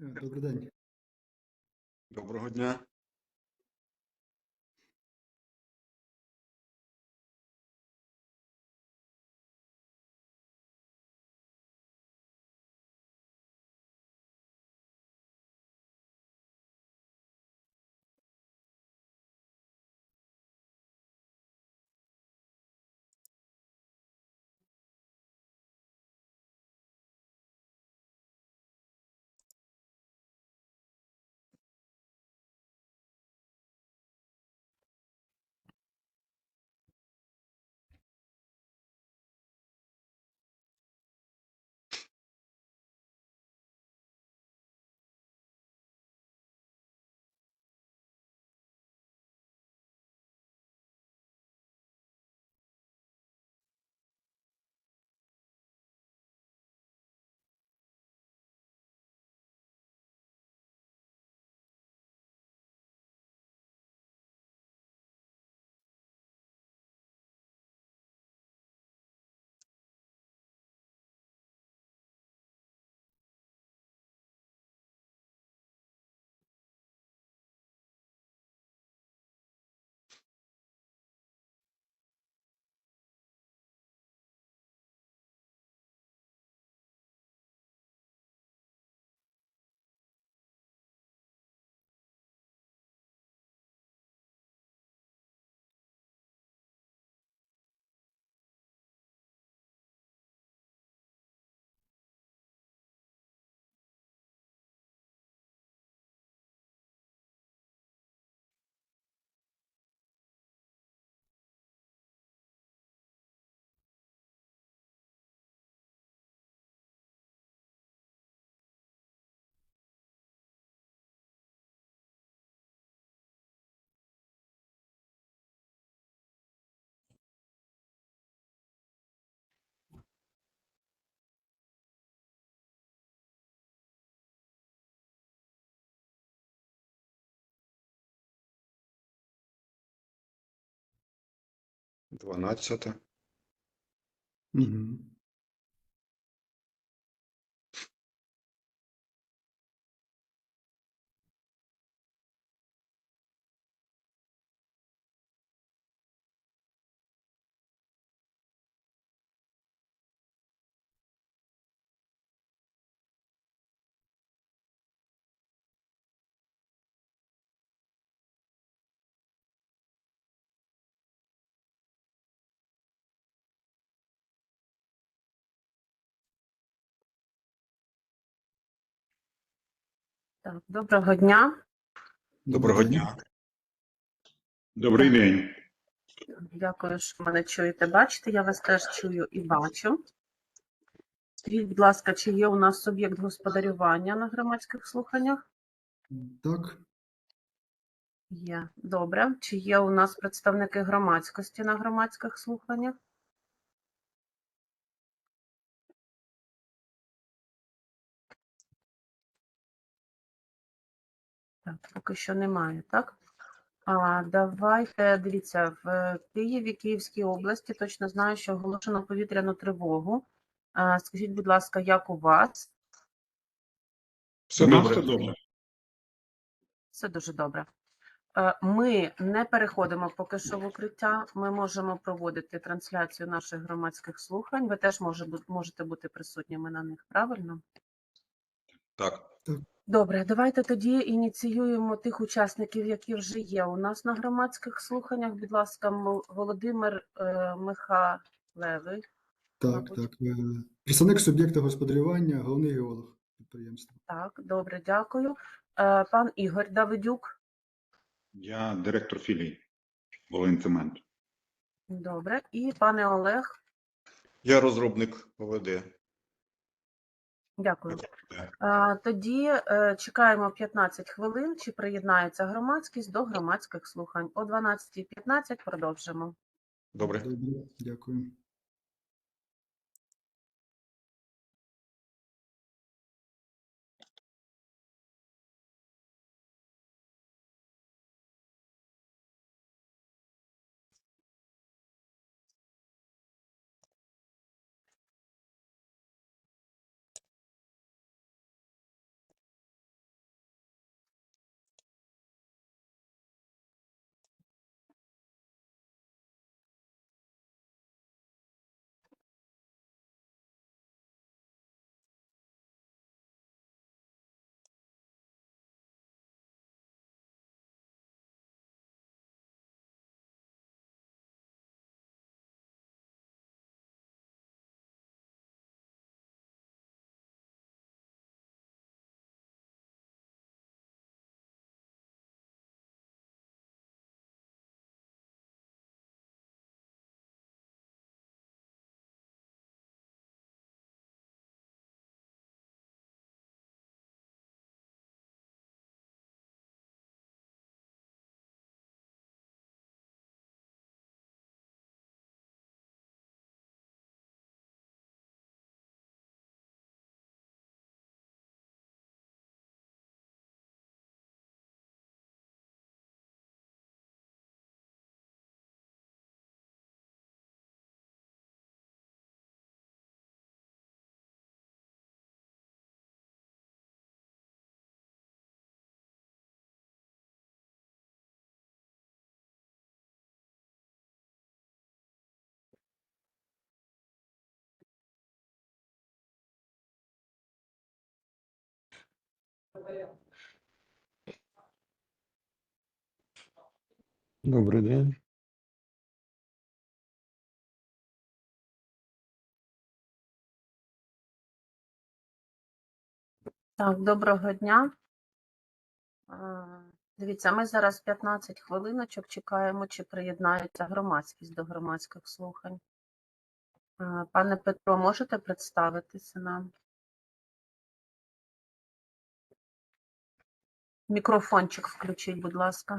Е, Добрий день. Доброго дня. Дванадцяте. Угу. Так, доброго дня. Доброго дня. Добрий день. Дякую, що мене чуєте. Бачите, я вас теж чую і бачу. Скажіть, будь ласка, чи є у нас суб'єкт господарювання на громадських слуханнях? Так, Є. Добре. Чи є у нас представники громадськості на громадських слуханнях? Так, поки що немає, так? А давайте дивіться, в Києві, Київській області точно знаю, що оголошено повітряну тривогу. А, скажіть, будь ласка, як у вас? Все нас добре. все добре. Все дуже добре. Е, Ми не переходимо поки що в укриття. Ми можемо проводити трансляцію наших громадських слухань. Ви теж може можете бути присутніми на них, правильно? Так. Добре, давайте тоді ініціюємо тих учасників, які вже є у нас на громадських слуханнях. Будь ласка, Володимир е, Михалевий. так, Мабуть. так. Е, Представник суб'єкта господарювання, головний геолог підприємства. Так, добре, дякую. Е, Пан Ігор Давидюк. Я директор філії Волинцемент. Добре. І пане Олег. Я розробник ОВД. Дякую. Тоді е, чекаємо 15 хвилин, чи приєднається громадськість до громадських слухань. О 12.15 продовжимо. Добре. Добре, дякую. Добрий день. Так, доброго дня. Дивіться, ми зараз 15 хвилиночок чекаємо, чи приєднається громадськість до громадських слухань. Пане Петро, можете представитися нам? Мікрофончик включіть, будь ласка.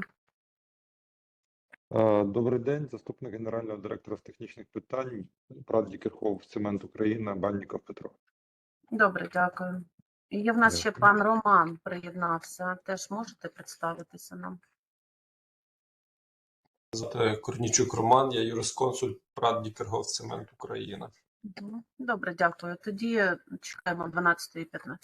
Добрий день, заступник генерального директора з технічних питань, Прад Дікерхов, Цемент Україна, Банніков Петро. Добре, дякую. Є в нас ще пан Роман приєднався. Теж можете представитися нам? Корнічук Роман, я юрисконсульт ПРАД Дікергов Цемент Україна. Добре, дякую. Тоді чекаємо 12.15.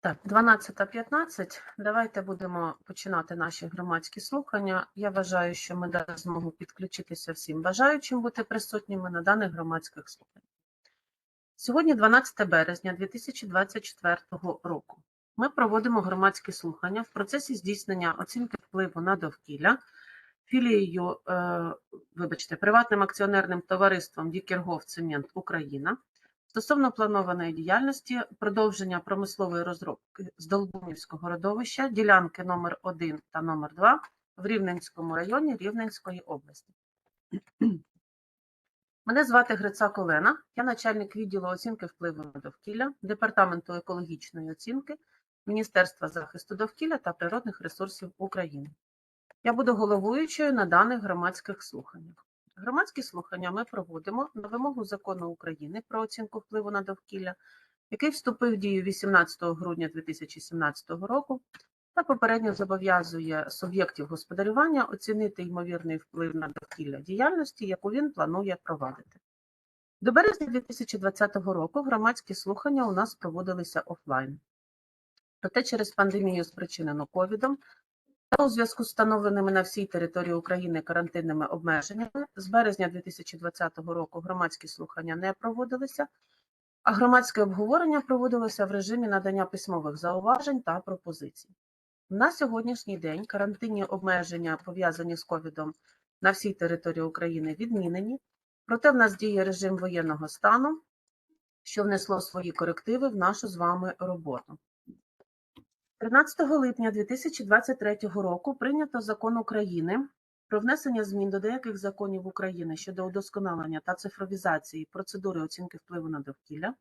Так, 12.15. Давайте будемо починати наші громадські слухання. Я вважаю, що ми даємо змогу підключитися всім бажаючим бути присутніми на даних громадських слуханнях. Сьогодні 12 березня 2024 року. Ми проводимо громадські слухання в процесі здійснення оцінки впливу на довкілля філією, е, вибачте, приватним акціонерним товариством Дікергов Цемент Україна стосовно планованої діяльності продовження промислової розробки з Долбунівського родовища, ділянки номер 1 та номер 2 в Рівненському районі Рівненської області. Мене звати Грицак Олена, я начальник відділу оцінки впливу на довкілля Департаменту екологічної оцінки Міністерства захисту довкілля та природних ресурсів України. Я буду головуючою на даних громадських слуханнях. Громадські слухання ми проводимо на вимогу закону України про оцінку впливу на довкілля, який вступив в дію 18 грудня 2017 року та попередньо зобов'язує суб'єктів господарювання оцінити ймовірний вплив на довкілля діяльності, яку він планує провадити. До березня 2020 року громадські слухання у нас проводилися офлайн. Проте через пандемію, спричинену ковідом, у зв'язку з встановленими на всій території України карантинними обмеженнями з березня 2020 року громадські слухання не проводилися, а громадське обговорення проводилося в режимі надання письмових зауважень та пропозицій. На сьогоднішній день карантинні обмеження, пов'язані з ковідом на всій території України, відмінені, проте в нас діє режим воєнного стану, що внесло свої корективи в нашу з вами роботу. 13 липня 2023 року прийнято закон України про внесення змін до деяких законів України щодо удосконалення та цифровізації процедури оцінки впливу на довкілля,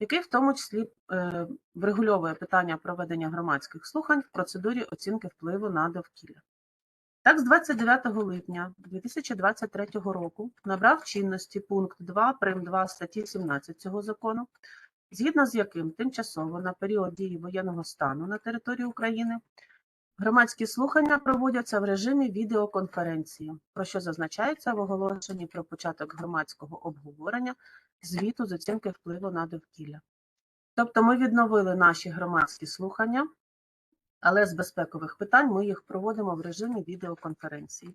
який в тому числі е, врегульовує питання проведення громадських слухань в процедурі оцінки впливу на довкілля. Так, з 29 липня 2023 року набрав чинності пункт 2 прим 2 статті 17 цього закону, згідно з яким тимчасово на період дії воєнного стану на території України громадські слухання проводяться в режимі відеоконференції, про що зазначається в оголошенні про початок громадського обговорення звіту з оцінки впливу на довкілля. Тобто ми відновили наші громадські слухання, але з безпекових питань ми їх проводимо в режимі відеоконференції.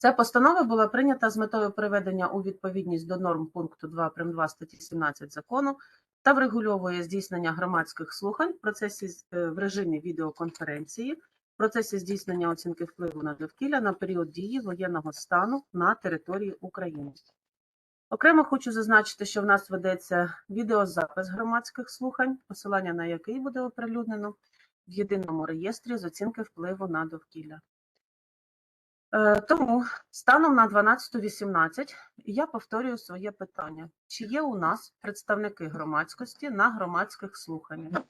Ця постанова була прийнята з метою приведення у відповідність до норм пункту 2 прим. 2 статті 17 закону та врегульовує здійснення громадських слухань в процесі е, в режимі відеоконференції, в процесі здійснення оцінки впливу на довкілля на період дії воєнного стану на території України. Окремо хочу зазначити, що в нас ведеться відеозапис громадських слухань, посилання на який буде оприлюднено в єдиному реєстрі з оцінки впливу на довкілля. Е, Тому станом на 12.18 я повторюю своє питання: чи є у нас представники громадськості на громадських слуханнях?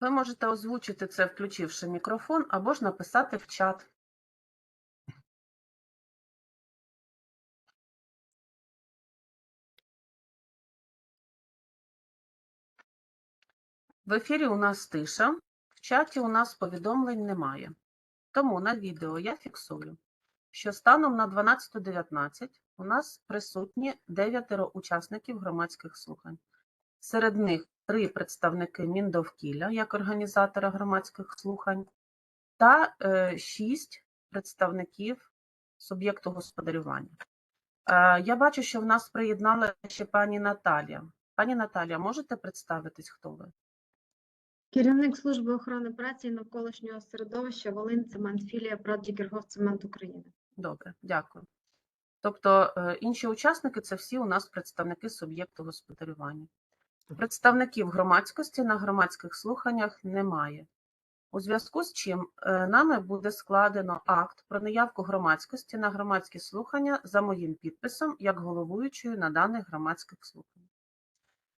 Ви можете озвучити це, включивши мікрофон, або ж написати в чат. В ефірі у нас тиша, в чаті у нас повідомлень немає. Тому на відео я фіксую, що станом на 12.19 у нас присутні дев'ятеро учасників громадських слухань. Серед них три представники Міндовкілля як організатора громадських слухань та е, шість представників суб'єкту господарювання. Е, я бачу, що в нас приєднала ще пані Наталія. Пані Наталія, можете представитись, хто ви? Керівник служби охорони праці і навколишнього середовища Волин Цемент філія Цемент України. Добре, дякую. Тобто е, інші учасники це всі у нас представники суб'єкту господарювання. Представників громадськості на громадських слуханнях немає. У зв'язку з чим е, нами буде складено акт про наявку громадськості на громадські слухання за моїм підписом як головуючою на даних громадських слуханнях.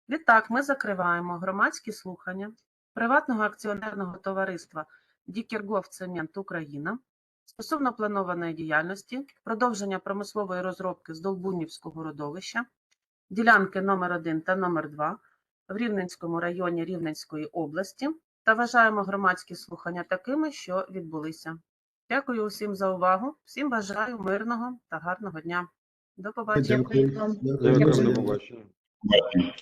Відтак, ми закриваємо громадські слухання приватного акціонерного товариства Дікергоф Цемент Україна стосовно планованої діяльності, продовження промислової розробки з Долбунівського родовища, ділянки номер 1 та номер 2 в Рівненському районі Рівненської області та вважаємо громадські слухання такими, що відбулися. Дякую усім за увагу. Всім бажаю мирного та гарного дня. До побачення. Дякую. Дякую. Дякую. Дякую,